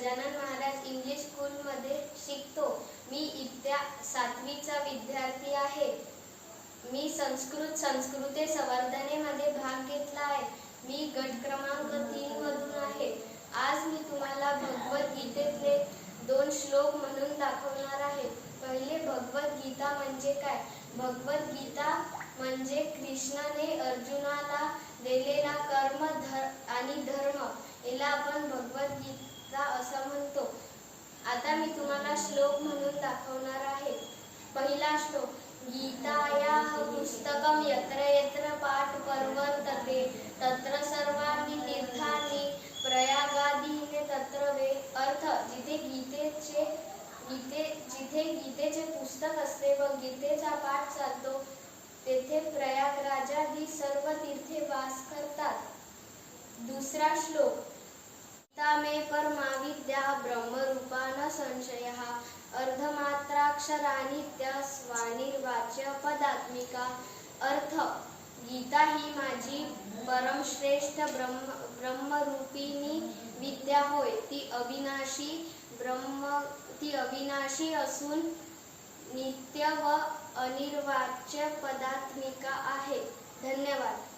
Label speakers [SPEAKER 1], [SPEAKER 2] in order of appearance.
[SPEAKER 1] Gajanan Maharaj English स्कूलमध्ये शिकतो. मी इत्या सातवीचा विद्यार्थी आहे. मी संस्कृत संस्कृते संवर्धनेमध्ये भाग घेतला आहे. मी गट क्रमांक तीन मधून आहे. आज मी तुम्हाला भगवद्गीतेतले दोन श्लोक म्हणून दाखवणार आहे. पहिले भगवद्गीता म्हणजे काय? भगवद्गीता म्हणजे कृष्णाने अर्जुनाला दिलेला कर्म धर आणि धर्म. याला आपण भगवद्गीता मी तुम्हाला श्लोक म्हणून दाखवणार आहे. पहिला श्लोक गीताया पुस्तकम यत्र यत्र पाठ पर्वर्तते तत्र सर्वाणि तीर्थानि प्रयागादीने तत्र वे अर्थ जिथे गीतेचे गीते जिथे गीतेचे पुस्तक असते व गीतेचा पाठ चालतो तेथे प्रयागराजादी सर्व तीर्थे वास करतात. दुसरा श्लोक गीता मे परमाविद्या ब्रह्मरूपा न संशय अर्धमात्राक्षराणी त्या स्वानिर्वाच्य पदात्मिका अर्थ गीता ही माझी परमश्रेष्ठ ब्रह्म ब्रह्मरूपिणी विद्या होय. ती अविनाशी ब्रह्म ती अविनाशी असून नित्य व अनिर्वाच्य पदात्मिका आहे. धन्यवाद.